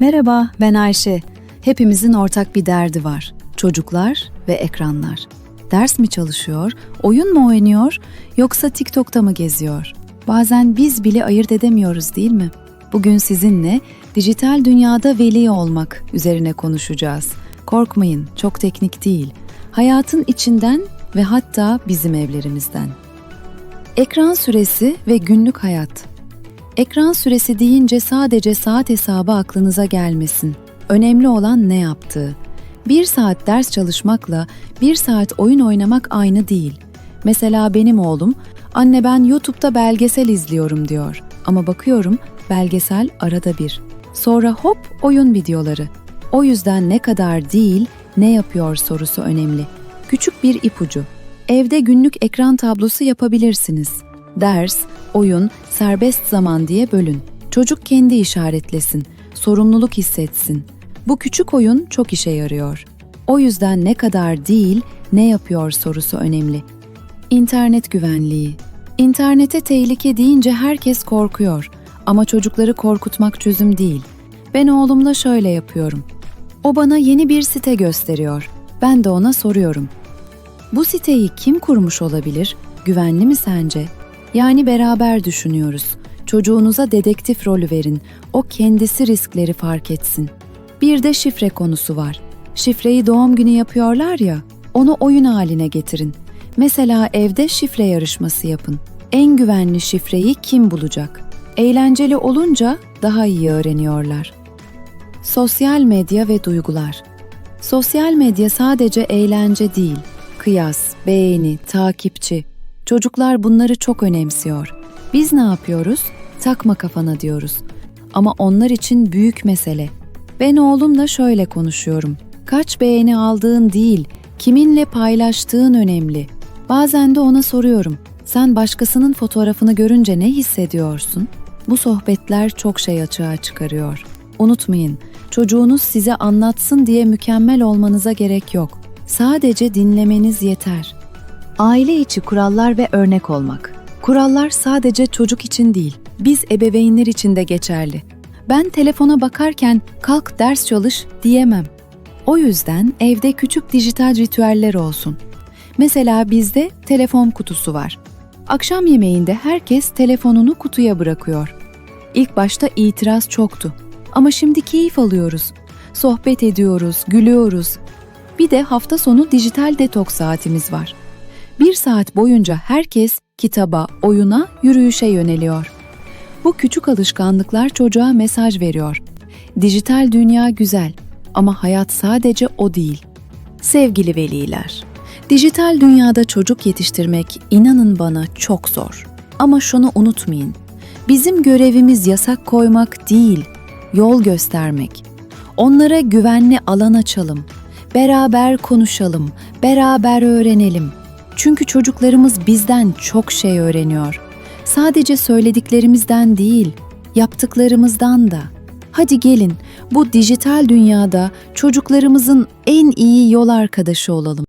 Merhaba, ben Ayşe. Hepimizin ortak bir derdi var. Çocuklar ve ekranlar. Ders mi çalışıyor, oyun mu oynuyor yoksa TikTok'ta mı geziyor? Bazen biz bile ayırt edemiyoruz değil mi? Bugün sizinle dijital dünyada veli olmak üzerine konuşacağız. Korkmayın, çok teknik değil. Hayatın içinden ve hatta bizim evlerimizden. Ekran süresi ve günlük hayat. Ekran süresi deyince sadece saat hesabı aklınıza gelmesin. Önemli olan ne yaptığı. Bir saat ders çalışmakla bir saat oyun oynamak aynı değil. Mesela benim oğlum, anne ben YouTube'da belgesel izliyorum diyor. Ama bakıyorum belgesel arada bir. Sonra hop oyun videoları. O yüzden ne kadar değil, ne yapıyor sorusu önemli. Küçük bir ipucu. Evde günlük ekran tablosu yapabilirsiniz. Ders, oyun, serbest zaman diye bölün. Çocuk kendi işaretlesin, sorumluluk hissetsin. Bu küçük oyun çok işe yarıyor. O yüzden ne kadar değil, ne yapıyor sorusu önemli. İnternet güvenliği. İnternete tehlike deyince herkes korkuyor ama çocukları korkutmak çözüm değil. Ben oğlumla şöyle yapıyorum. O bana yeni bir site gösteriyor. Ben de ona soruyorum. Bu siteyi kim kurmuş olabilir? Güvenli mi sence? Yani beraber düşünüyoruz. Çocuğunuza dedektif rolü verin. O kendisi riskleri fark etsin. Bir de şifre konusu var. Şifreyi doğum günü yapıyorlar ya, onu oyun haline getirin. Mesela evde şifre yarışması yapın. En güvenli şifreyi kim bulacak? Eğlenceli olunca daha iyi öğreniyorlar. Sosyal medya ve duygular. Sosyal medya sadece eğlence değil. Kıyas, beğeni, takipçi. Çocuklar bunları çok önemsiyor. Biz ne yapıyoruz? Takma kafana diyoruz. Ama onlar için büyük mesele. Ben oğlumla şöyle konuşuyorum. Kaç beğeni aldığın değil, kiminle paylaştığın önemli. Bazen de ona soruyorum. Sen başkasının fotoğrafını görünce ne hissediyorsun? Bu sohbetler çok şey açığa çıkarıyor. Unutmayın, çocuğunuz size anlatsın diye mükemmel olmanıza gerek yok. Sadece dinlemeniz yeter. Aile içi kurallar ve örnek olmak. Kurallar sadece çocuk için değil, biz ebeveynler için de geçerli. Ben telefona bakarken kalk ders çalış diyemem. O yüzden evde küçük dijital ritüeller olsun. Mesela bizde telefon kutusu var. Akşam yemeğinde herkes telefonunu kutuya bırakıyor. İlk başta itiraz çoktu. Ama şimdi keyif alıyoruz. Sohbet ediyoruz, gülüyoruz. Bir de hafta sonu dijital detoks saatimiz var. Bir saat boyunca herkes kitaba, oyuna, yürüyüşe yöneliyor. Bu küçük alışkanlıklar çocuğa mesaj veriyor. Dijital dünya güzel ama hayat sadece o değil. Sevgili veliler, dijital dünyada çocuk yetiştirmek inanın bana çok zor. Ama şunu unutmayın. Bizim görevimiz yasak koymak değil, yol göstermek. Onlara güvenli alan açalım. Beraber konuşalım, beraber öğrenelim. Çünkü çocuklarımız bizden çok şey öğreniyor. Sadece söylediklerimizden değil, yaptıklarımızdan da. Hadi gelin bu dijital dünyada çocuklarımızın en iyi yol arkadaşı olalım.